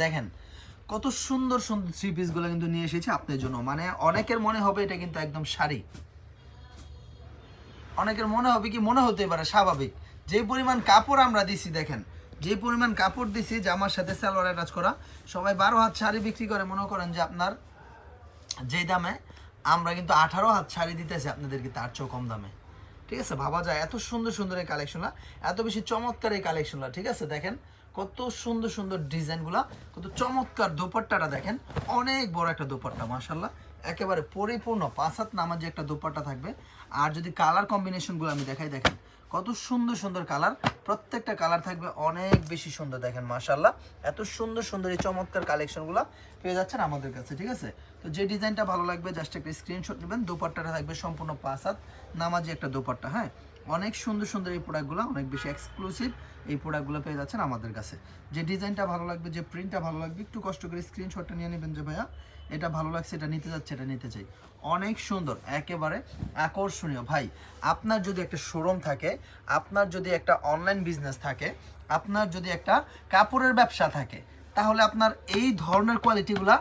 দেখেন, কত সুন্দর সুন্দর থ্রি পিসগুলো কিন্তু নিয়ে এসেছি আপনার জন্য। মানে অনেকের মনে হবে এটা কিন্তু একদম শাড়ি। অনেকের মনে হবে কি, মনে হতে পারে, স্বাভাবিক। যে পরিমাণ কাপড় আমরা দিছি, দেখেন, যে পরিমাণ কাপড় দিছি, জামার সাথে সালোয়ার অ্যাটাচ করা, সবাই বারো হাত শাড়ি বিক্রি করে, মনে করেন যে আপনার যে দামে আমরা কিন্তু আঠারো হাত শাড়ি দিতেছি আপনাদেরকে, তার চেয়েও কম দামে। ঠিক আছে? ভাবা যায়। এত সুন্দর সুন্দর এই কালেকশনটা এত বেশি চমৎকার এই কালেকশনটা ঠিক আছে? দেখেন, কত সুন্দর সুন্দর ডিজাইনগুলা কত চমৎকার দোপাট্টাটা দেখেন। অনেক বড় একটা দোপাট্টা মাশাল্লাহ একেবারে পরিপূর্ণ, পাঁচ হাত নামার যে একটা দোপাট্টা থাকবে। আর যদি কালার কম্বিনেশনগুলো আমি দেখাই, দেখেন, কত সুন্দর সুন্দর কালার প্রত্যেকটা কালার থাকবে অনেক বেশি সুন্দর, দেখেন মাশাল্লাহ এত সুন্দর সুন্দর এই চমৎকার কালেকশনগুলো পেয়ে যাচ্ছেন আমাদের কাছে, ঠিক আছে? তো যে ডিজাইনটা ভালো লাগবে, জাস্ট একটা স্ক্রিনশট নেবেন, দোপাট্টাটা থাকবে সম্পূর্ণ পাঁচ হাত, নামাজি একটা দোপাট্টা হ্যাঁ? অনেক সুন্দর সুন্দর এই প্রোডাক্টগুলো, অনেক বেশি এক্সক্লুসিভ এই প্রোডাক্টগুলো পেয়ে যাচ্ছেন আমাদের কাছে। যে ডিজাইনটা ভালো লাগবে, যে প্রিন্টটা ভালো লাগবে, একটু কষ্ট করে স্ক্রিনশটটা নিয়ে নেবেন যে ভাইয়া, এটা ভালো লাগছে, এটা নিতে যাচ্ছে, এটা নিতে চাই। অনেক সুন্দর, একেবারে আকর্ষণীয়। ভাই, আপনার যদি একটা শোরুম থাকে, আপনার যদি একটা অনলাইন বিজনেস থাকে, আপনার যদি একটা কাপড়ের ব্যবসা থাকে, তাহলে আপনার এই ধরনের কোয়ালিটিগুলা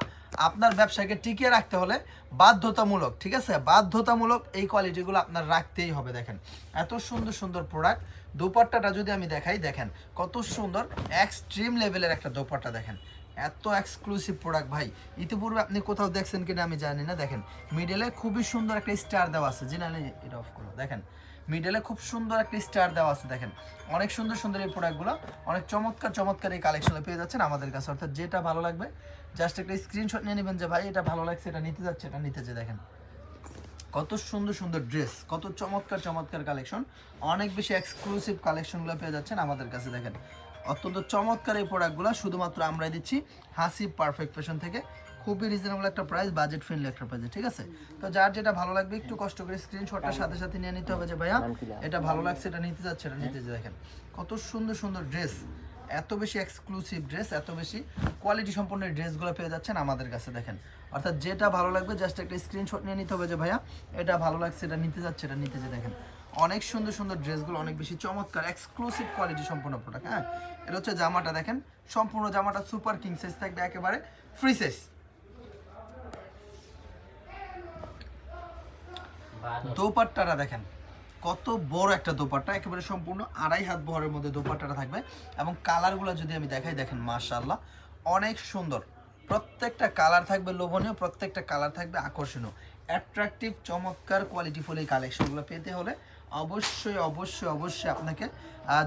আপনার ব্যবসাকে টিকিয়ে রাখতে হলে বাধ্যতামূলক, ঠিক আছে? বাধ্যতামূলক এই কোয়ালিটিগুলো আপনার রাখতেই হবে, দেখেন। এত সুন্দর সুন্দর প্রোডাক্ট দোপাট্টাটা যদি আমি দেখাই, দেখেন, কত সুন্দর এক্সট্রিম লেভেলের একটা দোপাট্টা, দেখেন। এত এক্সক্লুসিভ প্রোডাক্ট ভাই। ইতিপূর্বে আপনি কোথাও দেখছেন কিনা আমি জানি না, দেখেন। মিডলে খুবই সুন্দর একটা স্টার দেওয়া আছে। জি এটা অফ করো, দেখেন। মিডলে খুব সুন্দর একটা স্টার দেওয়া আছে, দেখেন। অনেক সুন্দর সুন্দর এই প্রোডাক্টগুলো অনেক চমৎকার চমৎকার এই কালেকশনে পেয়ে যাচ্ছেন আমাদের কাছে। অর্থাৎ যেটা ভালো লাগবে জাস্ট একটা স্ক্রিনশট নিয়ে নেবেন যে, ভাই, এটা ভালো লাগছে, এটা নিতে যাচ্ছে, এটা নিতে যে, দেখেন। কত সুন্দর সুন্দর ড্রেস কত চমৎকার চমৎকার কালেকশন অনেক বেশি এক্সক্লুসিভ কালেকশনগুলো পেয়ে যাচ্ছেন আমাদের কাছে, দেখেন। অত্যন্ত চমৎকার এই প্রোডাক্টগুলো শুধুমাত্র আমরাই দিচ্ছি হাসি পারফেক্ট ফ্যাশন থেকে। খুবই রিজনেবল একটা প্রাইস বাজেট ফ্রেন্ডলি একটা প্রাইস ঠিক আছে? তো যার যেটা ভালো লাগবে একটু কষ্ট করে স্ক্রিনশটটার সাথে সাথে নিয়ে নিতে হবে যে ভাইয়া এটা ভালো লাগছে এটা নিতে যাচ্ছে এটা নিতে যে দেখেন কত সুন্দর সুন্দর ড্রেস এত বেশি এক্সক্লুসিভ ড্রেস এত বেশি কোয়ালিটি সম্পন্ন ড্রেসগুলো পেয়ে যাচ্ছেন আমাদের কাছে দেখেন। অর্থাৎ যেটা ভালো লাগবে জাস্ট একটা স্ক্রিনশট নিয়ে নিতে হবে যে ভাইয়া এটা ভালো লাগছে এটা নিতে যাচ্ছে এটা নিতে যে দেখেন অনেক সুন্দর সুন্দর ড্রেসগুলো অনেক বেশি চমৎকার এক্সক্লুসিভ কোয়ালিটি সম্পন্ন প্রোডাক্ট হ্যাঁ? এটা হচ্ছে জামাটা দেখেন সম্পূর্ণ জামাটা সুপার কিং সাইজ থাকবে একেবারে ফ্রি সাইজ দোপাট্টাটা দেখেন, কত বড় একটা দোপাট্টা, একেবারে সম্পূর্ণ আড়াই হাত বহরের মধ্যে দোপাট্টাটা থাকবে এবং কালারগুলো যদি আমি দেখাই, দেখেন মাশাআল্লাহ, অনেক সুন্দর। প্রত্যেকটা কালার থাকবে লোভনীয়, প্রত্যেকটা কালার থাকবে আকর্ষণীয়। অ্যাট্রাকটিভ চমৎকার কোয়ালিটিফুল এই কালেকশনগুলো পেতে হলে অবশ্যই অবশ্যই অবশ্যই আপনাকে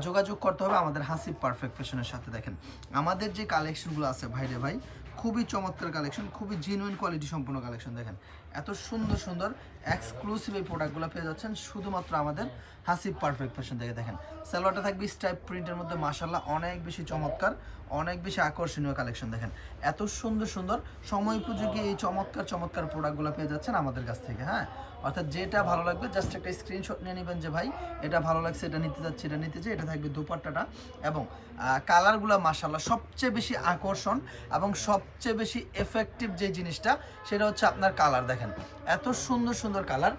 যোগাযোগ করতে হবে আমাদের হাসিব পারফেক্ট ফ্যাশনের সাথে। দেখেন, আমাদের যে কালেকশনগুলো আছে, ভাইরে ভাই খুবই চমৎকার কালেকশন খুবই জেনুইন কোয়ালিটি সম্পূর্ণ কালেকশন দেখেন। এত সুন্দর সুন্দর এক্সক্লুসিভ এই প্রোডাক্টগুলো পেয়ে যাচ্ছেন শুধুমাত্র আমাদের হাসিব পারফেক্ট ফ্যাশন থেকে, দেখেন। সালোয়ারটা থাকবে স্টাইপ প্রিন্টের মধ্যে মাসাল্লাহ অনেক বেশি চমৎকার। অনেক বেশি আকর্ষণীয় কালেকশন দেখেন। এত সুন্দর সুন্দর সময় উপযোগী এই চমৎকার চমৎকার প্রোডাক্টগুলো পেয়ে যাচ্ছেন আমাদের কাছ থেকে হ্যাঁ? অর্থাৎ যেটা ভালো লাগবে জাস্ট একটা স্ক্রিনশট নিয়ে নেবেন যে, ভাই, এটা ভালো লাগছে, এটা নিতে যাচ্ছে, এটা নিতে চাই এটা থাকবে দুপাট্টাটা। এবং কালারগুলো মাসাল্লাহ সবচেয়ে বেশি আকর্ষণ এবং সবচেয়ে বেশি এফেক্টিভ যে জিনিসটা, সেটা হচ্ছে আপনার কালার দেখেন। এত সুন্দর সুন্দর কালার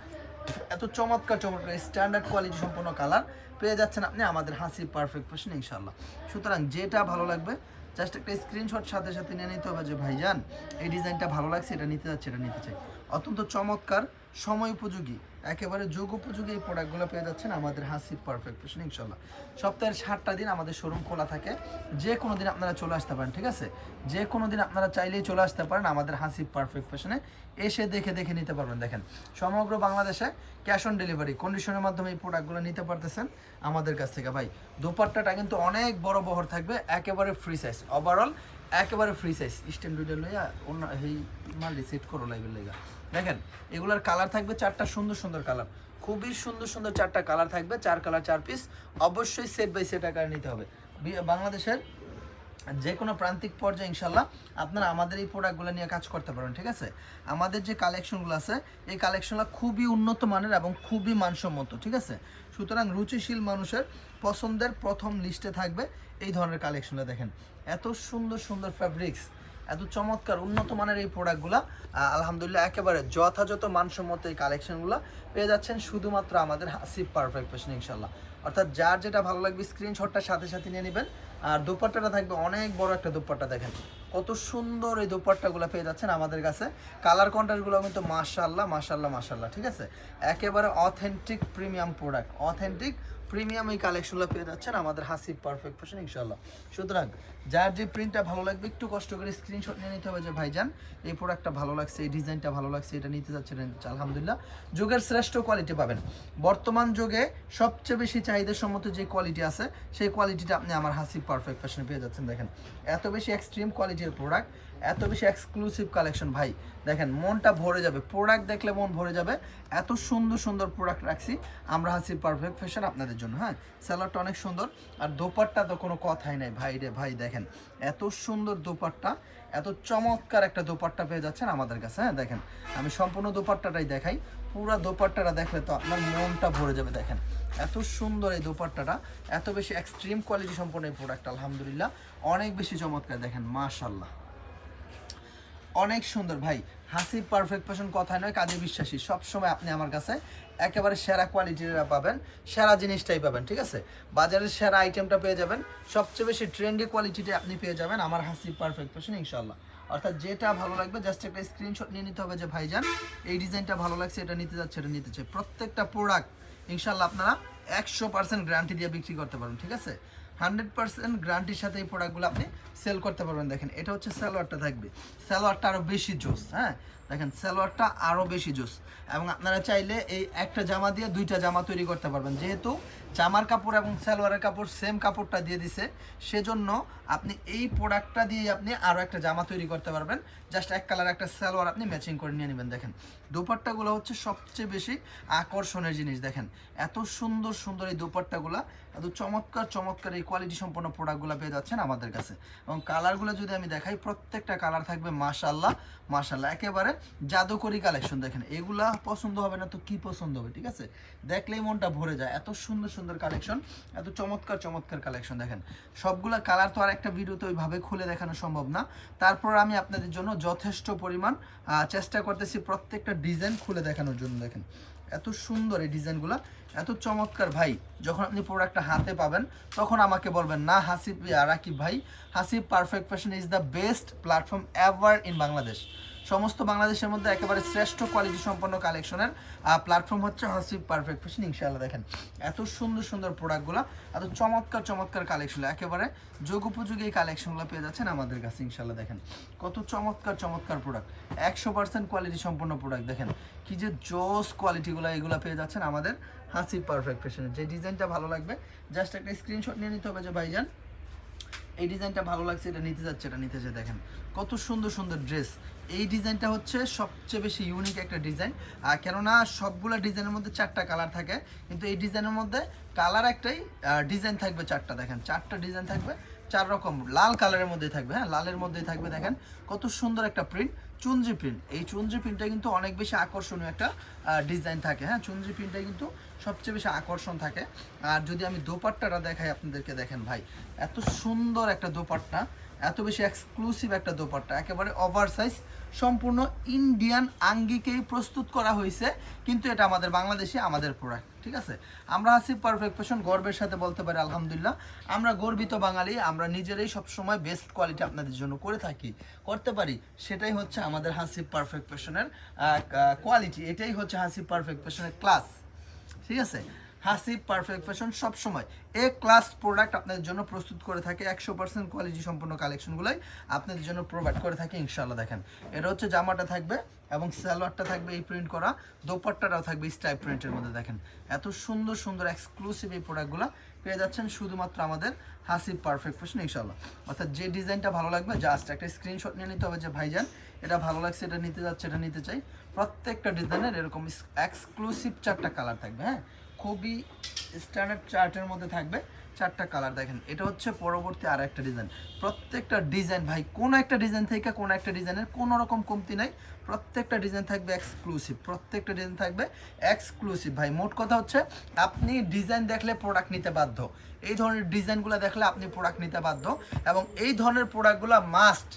এত চমৎকার চমৎকার স্ট্যান্ডার্ড কোয়ালিটি সম্পন্ন কালার পেয়ে যাচ্ছেন আপনি, আমাদের হাসি পারফেক্ট প্রশ্ন ইনশাল্লাহ সুতরাং যেটা ভালো লাগবে জাস্ট একটা স্ক্রিনশট সাথে সাথে নিয়ে নিতে হবে যে, ভাইজান, এই ডিজাইনটা ভালো লাগছে, এটা নিতে যাচ্ছে, এটা নিতে চাই। অত্যন্ত চমৎকার, সময় উপযোগী। একেবারে যোগ উপযোগী এই প্রোডাক্টগুলো পেয়ে যাচ্ছেন আমাদের হাসি পারফেক্ট ফ্যাশন ইনশাল্লাহ সপ্তাহের সাতটা দিন আমাদের শোরুম খোলা থাকে। যে কোনো দিন আপনারা চলে আসতে পারেন, ঠিক আছে? যে কোনো দিন আপনারা চাইলেই চলে আসতে পারেন আমাদের হাসি পারফেক্ট ফ্যাশনে এসে দেখে দেখে নিতে পারবেন, দেখেন। সমগ্র বাংলাদেশে ক্যাশ অন ডেলিভারি কন্ডিশনের মাধ্যমে এই প্রোডাক্টগুলো নিতে পারতেছেন আমাদের কাছ থেকে, ভাই। দোপাট্টাটা কিন্তু অনেক বড় বহর থাকবে, একেবারে ফ্রি সাইজ ওভারঅল একেবারে ফ্রি সাইজ স্ট্যান্ড লইয়া অন্য, এই মাল সেট করো লাইভের লেগা। দেখেন, এগুলার কালার থাকবে চারটা সুন্দর সুন্দর কালার খুবই সুন্দর সুন্দর চারটা কালার থাকবে, চার কালার চার পিস অবশ্যই সেট বাই সেট আকারে নিতে হবে। বাংলাদেশের যে কোনো প্রান্তিক পর্যায়ে ইনশাল্লাহ আপনারা আমাদের এই প্রোডাক্টগুলো নিয়ে কাজ করতে পারেন, ঠিক আছে? আমাদের যে কালেকশনগুলো আছে, এই কালেকশনগুলো খুবই উন্নত মানের এবং খুবই মানসম্মত, ঠিক আছে? সুতরাং রুচিশীল মানুষের পছন্দের প্রথম লিস্টে থাকবে এই ধরনের কালেকশনটা দেখেন। এত সুন্দর সুন্দর ফ্যাব্রিক্স এত চমৎকার, উন্নত মানের এই প্রোডাক্টগুলো আলহামদুলিল্লাহ একেবারে যথাযথ মানসম্মত এই কালেকশনগুলো পেয়ে যাচ্ছেন শুধুমাত্র আমাদের হাসিব পারফেক্ট ফ্যাশন ইনশাল্লাহ অর্থাৎ যার যেটা ভালো লাগবে স্ক্রিনশটটা সাথে সাথে নিয়ে নেবেন। আর দোপাট্টাটা থাকবে অনেক বড় একটা দোপাট্টা দেখেন। কত সুন্দর এই দোপাট্টাগুলো পেয়ে যাচ্ছেন আমাদের কাছে। কালার কন্ট্রাস্টগুলো কিন্তু মাশাল্লাহ মাশাল্লাহ মাশাল্লাহ ঠিক আছে? একেবারে authentic premium product authentic premium এই কালেকশনগুলো পেয়ে যাচ্ছেন আমাদের হাসিব পারফেক্ট ফ্যাশন ইনশাল্লাহ সুতরাং, যার যে প্রিন্টটা ভালো লাগবে, একটু কষ্ট করে স্ক্রিনশট নিয়ে নিতে হবে যে, ভাইজান, এই প্রোডাক্টটা ভালো লাগছে, এই ডিজাইনটা ভালো লাগছে, এটা নিতে যাচ্ছে এটা নিতে আলহামদুলিল্লাহ। যুগের শ্রেষ্ঠ কোয়ালিটি পাবেন। বর্তমান যুগে সবচেয়ে বেশি চাহিদা সম্মত যে কোয়ালিটি আছে, সেই কোয়ালিটিটা আপনি আমার হাসিব পারফেক্ট ফ্যাশনে পেয়ে যাচ্ছেন, দেখেন। এত বেশি এক্সট্রিম কোয়ালিটির প্রোডাক্ট এত বেশি এক্সক্লুসিভ কালেকশন ভাই, দেখেন, মনটা ভরে যাবে। প্রোডাক্ট দেখলে মন ভরে যাবে। এত সুন্দর সুন্দর প্রোডাক্ট রাখছি, আমরা হাসি পারফেক্ট ফ্যাশন আপনাদের জন্য হ্যাঁ? স্যালাডটা অনেক সুন্দর, আর দোপাট্টা তো কোনো কথাই নাই, ভাই রে, ভাই, দেখেন, এত সুন্দর দোপাট্টা এত চমৎকার একটা দোপাট্টা পেয়ে যাচ্ছেন আমাদের কাছে হ্যাঁ দেখেন। আমি সম্পূর্ণ দোপাট্টাটাই দেখাই। পুরো দোপাট্টাটা দেখলে তো আপনার মনটা ভরে যাবে, দেখেন। এত সুন্দর এই দোপাট্টাটা। এত বেশি এক্সট্রিম কোয়ালিটি সম্পূর্ণ এই প্রোডাক্ট আলহামদুলিল্লাহ। অনেক বেশি চমৎকার, দেখেন মাশাল্লাহ অনেক সুন্দর। ভাই, হাসি পারফেক্ট ফ্যাশন কথা নয়, কাজে বিশ্বাসী। সব সময় আপনি আমার কাছে একেবারে সেরা কোয়ালিটির পাবেন, সেরা জিনিসটাই পাবেন, ঠিক আছে? বাজারের সেরা আইটেমটা পেয়ে যাবেন, সবচেয়ে বেশি ট্রেন্ডি কোয়ালিটিটা আপনি পেয়ে যাবেন আমার হাসি পারফেক্ট ফ্যাশন ইনশাল্লাহ অর্থাৎ যেটা ভালো লাগবে জাস্ট একটা স্ক্রিনশট নিয়ে নিতে হবে যে, ভাইজান, এই ডিজাইনটা ভালো লাগছে, এটা নিতে যাচ্ছে, এটা নিতে চাই। প্রত্যেকটা প্রোডাক্ট ইনশাল্লাহ আপনারা একশো পার্সেন্ট গ্যারান্টি দিয়ে বিক্রি করতে পারবেন, ঠিক আছে? হান্ড্রেড পার্সেন্ট গ্যারান্টির সাথে এই প্রোডাক্টগুলো আপনি সেল করতে পারবেন। দেখেন, এটা হচ্ছে স্যালোয়ারটা থাকবে। সালোয়ারটা আরও বেশি জোস হ্যাঁ? দেখেন, সালোয়ারটা আরও বেশি জোস। এবং আপনারা চাইলে এই একটা জামা দিয়ে দুইটা জামা তৈরি করতে পারবেন। যেহেতু জামার কাপড় এবং সালোয়ারের কাপড় সেম কাপড়টা দিয়ে দিছে, সেজন্য আপনি এই প্রোডাক্টটা দিয়ে আপনি আরও একটা জামা তৈরি করতে পারবেন। জাস্ট এক কালার একটা সালোয়ার আপনি ম্যাচিং করে নিয়ে নেবেন। দেখেন, দোপাট্টাগুলো হচ্ছে সবচেয়ে বেশি আকর্ষণের জিনিস। দেখেন, এত সুন্দর সুন্দর এই দোপাট্টাগুলো, এত চমৎকার চমৎকার এই কোয়ালিটি সম্পন্ন প্রোডাক্টগুলো পেয়ে যাচ্ছেন আমাদের কাছে। এবং কালারগুলো যদি আমি দেখাই, প্রত্যেকটা কালার থাকবে মাশাল্লাহ মাশাল্লাহ একেবারে জাদুকরি কালেকশন দেখেন, এগুলা পছন্দ হবে না তো কি পছন্দ হবে, ঠিক আছে? দেখলেই মনটা ভরে যায়, এত সুন্দর সুন্দর কালেকশন এত চমৎকার চমৎকার কালেকশন দেখেন। সবগুলা কালার তো আর একটা ভিডিওতে ওইভাবে খুলে দেখানো সম্ভব না। তারপর আমি আপনাদের জন্য যথেষ্ট পরিমাণ চেষ্টা করতেছি প্রত্যেকটা ডিজাইন খুলে দেখানোর জন্য দেখেন। এত সুন্দর এই ডিজাইনগুলো, এত চমৎকার ভাই। যখন আপনি প্রোডাক্টটা হাতে পাবেন, তখন আমাকে বলবেন, না, হাসিব, রাকিব ভাই, Hasib perfect fashion is the best platform ever in Bangladesh সমস্ত বাংলাদেশের মধ্যে একেবারে শ্রেষ্ঠ কোয়ালিটি সম্পন্ন কালেকশনের প্ল্যাটফর্ম হচ্ছে হাসিব পারফেক্ট ফ্যাশন ইনশাআল্লাহ দেখেন। এত সুন্দর সুন্দর প্রোডাক্টগুলো এত চমৎকার চমৎকার কালেকশন একেবারে যোগ উপযোগী এই কালেকশনগুলো পেয়ে যাচ্ছেন আমাদের কাছে, ইনশাআল্লাহ দেখেন। কত চমৎকার চমৎকার প্রোডাক্ট একশো পার্সেন্ট কোয়ালিটি সম্পন্ন প্রোডাক্ট দেখেন। কি যে জোস কোয়ালিটিগুলো এগুলো পেয়ে যাচ্ছেন আমাদের হাসিব পারফেক্ট ফ্যাশনের যে ডিজাইনটা ভালো লাগবে জাস্ট একটা স্ক্রিনশট নিয়ে নিতে হবে যে ভাইজান এই ডিজাইনটা ভালো লাগছে, এটা নিতে যাচ্ছে, এটা নিতে যাচ্ছে, দেখেন। কত সুন্দর সুন্দর ড্রেস। এই ডিজাইনটা হচ্ছে সবচেয়ে বেশি ইউনিক একটা ডিজাইন। আর কেননা, সবগুলো ডিজাইনের মধ্যে চারটা কালার থাকে, কিন্তু এই ডিজাইনের মধ্যে কালার একটাই ডিজাইন থাকবে চারটা, দেখেন। চারটা ডিজাইন থাকবে, চার রকম, লাল কালারের মধ্যে থাকবে হ্যাঁ? লালের মধ্যেই থাকবে, দেখেন। কত সুন্দর একটা প্রিন্ট চুনজি প্রিন্ট এই চুনজি প্রিন্টটা কিন্তু অনেক বেশি আকর্ষণীয় একটা ডিজাইন থাকে হ্যাঁ? চুনজি প্রিন্টটা কিন্তু সবচেয়ে বেশি আকর্ষণ থাকে। আর যদি আমি দোপাট্টাটা দেখাই আপনাদেরকে, দেখেন ভাই, এত সুন্দর একটা দোপাট্টা, এত বেশি এক্সক্লুসিভ একটা দোপাট্টা, একেবারে ওভার সাইজ সম্পূর্ণ ইন্ডিয়ান আঙ্গিকেই প্রস্তুত করা হয়েছে, কিন্তু এটা আমাদের বাংলাদেশে আমাদের প্রোডাক্ট ঠিক আছে? আমরা আছি পারফেক্ট ফ্যাশন গর্বের সাথে বলতে পারি, আলহামদুলিল্লাহ। আমরা গর্বিত বাঙালি, আমরা নিজেরাই সবসময় বেস্ট কোয়ালিটি আপনাদের জন্য করে থাকি, করতে পারি, সেটাই হচ্ছে আমাদের হাসিব পারফেক্ট ফ্যাশনের কোয়ালিটি এটাই হচ্ছে হাসিব পারফেক্ট ফ্যাশনের ক্লাস ঠিক আছে? হাসিব পারফেক্ট ফ্যাশন সবসময়, এ ক্লাস প্রোডাক্ট আপনাদের জন্য প্রস্তুত করে থাকে, একশো পার্সেন্ট কোয়ালিটি সম্পন্ন কালেকশনগুলোই আপনাদের জন্য প্রোভাইড করে থাকে ইনশাল্লাহ দেখেন। এটা হচ্ছে জামাটা থাকবে এবং সালোয়ারটা থাকবে এই প্রিন্ট করা, দোপাট্টাটাও থাকবে স্টাইপ প্রিন্টের মধ্যে দেখেন। এত সুন্দর সুন্দর এক্সক্লুসিভ এই প্রোডাক্টগুলো পেয়ে যাচ্ছেন শুধুমাত্র আমাদের হাসিব পারফেক্ট ফ্যাশন ইনশাল্লাহ অর্থাৎ যে ডিজাইনটা ভালো লাগবে জাস্ট একটা স্ক্রিনশট নিয়ে নিতে হবে যে, ভাইজান, এটা ভালো লাগছে, এটা নিতে যাচ্ছে, এটা নিতে চাই। প্রত্যেকটা ডিজাইনের এরকম এক্সক্লুসিভ চারটা কালার থাকবে হ্যাঁ? খুবই স্ট্যান্ডার্ড চার্টের মধ্যে থাকবে। চারটা কালার দেখেন। এটা হচ্ছে পরবর্তী আর একটা ডিজাইন প্রত্যেকটা ডিজাইন ভাই, কোন একটা ডিজাইন থেকে কোন একটা ডিজাইনের কোনো রকম কমতি নাই। প্রত্যেকটা ডিজাইন থাকবে এক্সক্লুসিভ প্রত্যেকটা ডিজাইন থাকবে এক্সক্লুসিভ ভাই, মোট কথা হচ্ছে, আপনি ডিজাইন দেখলে প্রোডাক্ট নিতে বাধ্য। এই ধরনের ডিজাইনগুলো দেখলে আপনি প্রোডাক্ট নিতে বাধ্য। এবং এই ধরনের প্রোডাক্টগুলো মাস্ট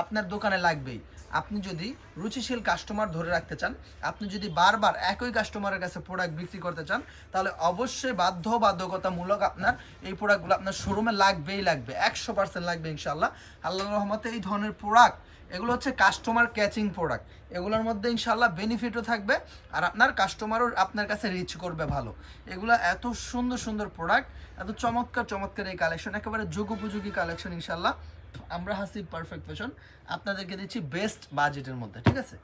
আপনার দোকানে লাগবেই। আপনি যদি রুচিশীল কাস্টমার ধরে রাখতে চান, আপনি যদি বারবার একই কাস্টমারের কাছে প্রোডাক্ট বিক্রি করতে চান, তাহলে অবশ্যই বাধ্য বাধ্যকতামূলক আপনার এই প্রোডাক্টগুলো আপনার শোরুমে লাগবেই লাগবে, একশো পার্সেন্ট লাগবে ইনশাল্লাহ আল্লাহ রহমতে এই ধরনের প্রোডাক্ট এগুলো হচ্ছে কাস্টমার ক্যাচিং প্রোডাক্ট এগুলোর মধ্যে ইনশাল্লাহ বেনিফিটও থাকবে, আর আপনার কাস্টমারও আপনার কাছে রিচ করবে ভালো। এগুলো এত সুন্দর সুন্দর প্রোডাক্ট এত চমৎকার চমৎকার এই কালেকশন একেবারে যুগোপযোগী কালেকশন ইনশাল্লাহ আমরা হাসি পারফেক্ট ফ্যাশন আপনাদেরকে দিচ্ছি বেস্ট বাজেটের মধ্যে, ঠিক আছে?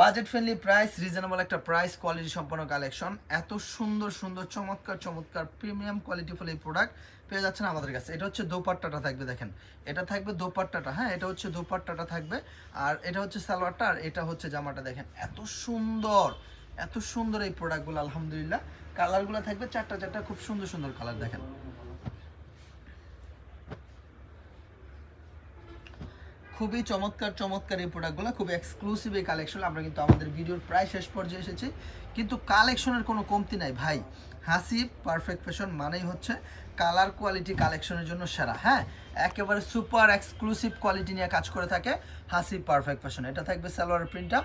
বাজেট ফ্রেন্ডলি প্রাইস রিজনেবল একটা প্রাইস কোয়ালিটি সম্পন্ন কালেকশন এত সুন্দর সুন্দর, চমৎকার চমৎকার প্রিমিয়াম কোয়ালিটি ফুল এই প্রোডাক্ট পেয়ে যাচ্ছেন আমাদের কাছে। এটা হচ্ছে দোপাট্টাটা থাকবে, দেখেন। এটা থাকবে দোপাট্টাটা হ্যাঁ? এটা হচ্ছে দোপাট্টাটা থাকবে। আর এটা হচ্ছে সালোয়ারটা, আর এটা হচ্ছে জামাটা, দেখেন। এত সুন্দর এত সুন্দর এই প্রোডাক্টগুলো আলহামদুলিল্লাহ। কালারগুলো থাকবে চারটা চারটা খুব সুন্দর সুন্দর কালার দেখেন। খুবই চমৎকার চমৎকার এই প্রোডাক্টগুলো খুবই এক্সক্লুসিভ এই কালেকশন আমরা কিন্তু আমাদের ভিডিওর প্রায় শেষ পর্যায়ে এসেছি। কিন্তু কালেকশনের কোনো কমতি নাই, ভাই। হাসি পারফেক্ট ফ্যাশন মানেই হচ্ছে কালার কোয়ালিটি কালেকশনের জন্য সেরা হ্যাঁ? একেবারে সুপার এক্সক্লুসিভ কোয়ালিটি নিয়ে কাজ করে থাকে হাসি পারফেক্ট ফ্যাশন এটা থাকবে সালোয়ার প্রিন্টটা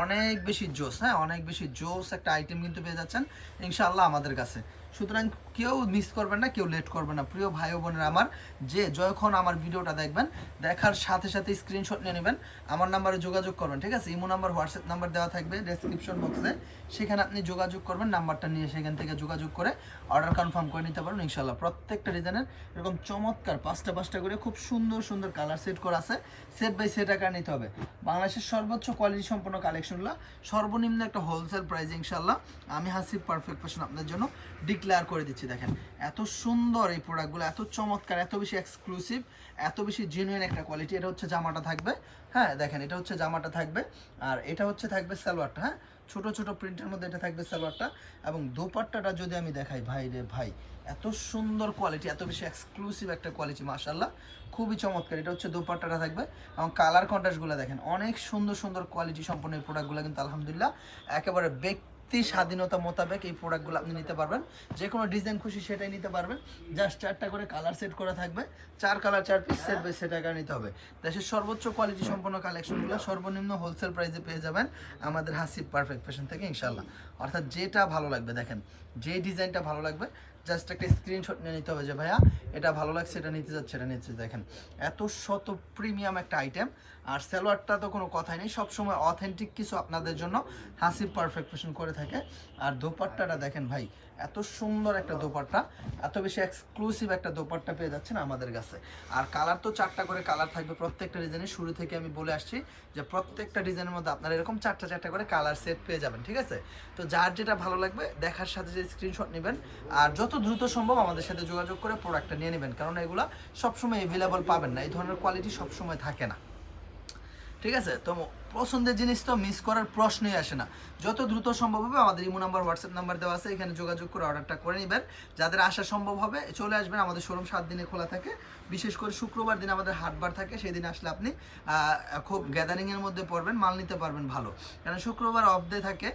অনেক বেশি জোস হ্যাঁ? অনেক বেশি জোস একটা আইটেম কিন্তু পেয়ে যাচ্ছেন, ইনশাআল্লাহ আমাদের কাছে। সুতরাং কেউ মিস করবেন না, কেউ লেট করবেন না। প্রিয় ভাই বোনেরা আমার, যে যখন আমার ভিডিওটা দেখবেন, দেখার সাথে সাথে স্ক্রিনশট নিয়ে নেবেন, আমার নাম্বারে যোগাযোগ করবেন, ঠিক আছে? ইমো নাম্বার হোয়াটসঅ্যাপ নাম্বার দেওয়া থাকবে ডেসক্রিপশন বক্সে সেখানে আপনি যোগাযোগ করবেন নাম্বারটা নিয়ে সেখান থেকে যোগাযোগ করে অর্ডার কনফার্ম করে নিতে পারেন ইনশাল্লাহ প্রত্যেকটা ডিজাইনের এরকম চমৎকার পাঁচটা পাঁচটা করে খুব সুন্দর সুন্দর কালার সেট করা আছে। সেট বাই সেট আকার নিতে হবে। বাংলাদেশের সর্বোচ্চ কোয়ালিটি সম্পন্ন কালেকশনগুলো সর্বনিম্ন একটা হোলসেল প্রাইস ইনশাল্লাহ আমি হাসিব পারফেক্ট ফ্যাশন আপনার জন্য। ডিক্লেয়ার করে দিচ্ছি, দেখেন। এত সুন্দর এই প্রোডাক্টগুলো এত চমৎকার, এত বেশি এক্সক্লুসিভ এত বেশি জেনুইন একটা কোয়ালিটি এটা হচ্ছে জামাটা থাকবে। হ্যাঁ দেখেন, এটা হচ্ছে জামাটা থাকবে। আর এটা হচ্ছে থাকবে সালোয়ারটা হ্যাঁ? ছোট ছোট প্রিন্টের মধ্যে এটা থাকবে সালোয়ারটা। এবং দোপাট্টাটা যদি আমি দেখাই, ভাই রে ভাই, এত সুন্দর কোয়ালিটি এত বেশি এক্সক্লুসিভ একটা কোয়ালিটি মাশাল্লাহ খুবই চমৎকার, এটা হচ্ছে দোপাট্টাটা থাকবে। এবং কালার কন্ট্রাস্টগুলো দেখেন, অনেক সুন্দর সুন্দর কোয়ালিটি সম্পন্ন এই প্রোডাক্টগুলো কিন্তু, আলহামদুলিল্লাহ, একেবারে ব্যক্তি স্বাধীনতা মোতাবেক এই প্রোডাক্টগুলো আপনি নিতে পারবেন। যে কোনো ডিজাইন খুশি সেটাই নিতে পারবেন। জাস্ট চারটা করে কালার সেট করা থাকবে। চার কালার চার পিস সেট বাই সেট আকার নিতে হবে। দেশের সর্বোচ্চ কোয়ালিটি সম্পন্ন কালেকশনগুলো সর্বনিম্ন হোলসেল প্রাইসে পেয়ে যাবেন আমাদের হাসিব পারফেক্ট ফ্যাশন থেকে ইনশাল্লাহ অর্থাৎ যেটা ভালো লাগবে দেখেন যে ডিজাইনটা ভালো লাগবে জাস্ট একটা স্ক্রিনশট নিয়ে নিতে হবে যে, ভাইয়া, এটা ভালো লাগছে, এটা নিতে যাচ্ছে, এটা নিচ্ছে দেখেন, এত শত প্রিমিয়াম একটা আইটেম আর সালোয়ারটা তো কোনো কথাই নেই। সবসময় অথেন্টিক কিছু আপনাদের জন্য হাসি পারফেক্ট করে থাকে। আর দোপাট্টাটা দেখেন ভাই এত সুন্দর একটা দোপাট্টা, এত বেশি এক্সক্লুসিভ একটা দোপাট্টা পেয়ে যাচ্ছেন আমাদের কাছে। আর কালার তো চারটা করে কালার থাকবে প্রত্যেকটা ডিজাইনের শুরু থেকে আমি বলে আসছি যে প্রত্যেকটা ডিজাইনের মধ্যে আপনারা এরকম চারটা চারটা করে কালার সেট পেয়ে যাবেন, ঠিক আছে? তো যার যেটা ভালো লাগবে, দেখার সাথে যে স্ক্রিনশট নেবেন। আর যত দ্রুত সম্ভব আমাদের সাথে যোগাযোগ করে প্রোডাক্টটা নিয়ে নেবেন। কারণ এগুলো সবসময় অ্যাভেলেবল পাবেন না। এই ধরনের কোয়ালিটি সবসময় থাকে না। ঠিক আছে? তো পছন্দের জিনিস তো মিস করার প্রশ্নই আসে না। যত দ্রুত সম্ভব হবে, আমাদের ইমো নাম্বার হোয়াটসঅ্যাপ নাম্বার দেওয়া আছে, এখানে যোগাযোগ করে অর্ডারটা করে নেবেন। যাদের আসা সম্ভব হবে, চলে আসবেন। আমাদের শোরুম সাত দিনে খোলা থাকে। বিশেষ করে শুক্রবার দিন আমাদের হাটবার থাকে, সেই দিন আসলে আপনি খুব গ্যাদারিংয়ের মধ্যে পড়বেন, মাল নিতে পারবেন ভালো। কারণ শুক্রবার অফ ডে থাকে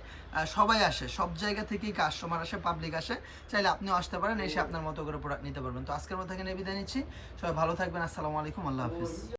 সবাই আসে। সব জায়গা থেকেই কাস্টমার আসে পাবলিক আসে। চাইলে আপনিও আসতে পারেন, এসে আপনার মতো করে প্রোডাক্ট নিতে পারবেন। তো আজকের মতো এখানে বিদায় নিচ্ছি। সবাই ভালো থাকবেন। আসসালামু আলাইকুম। আল্লাহ হাফিজ।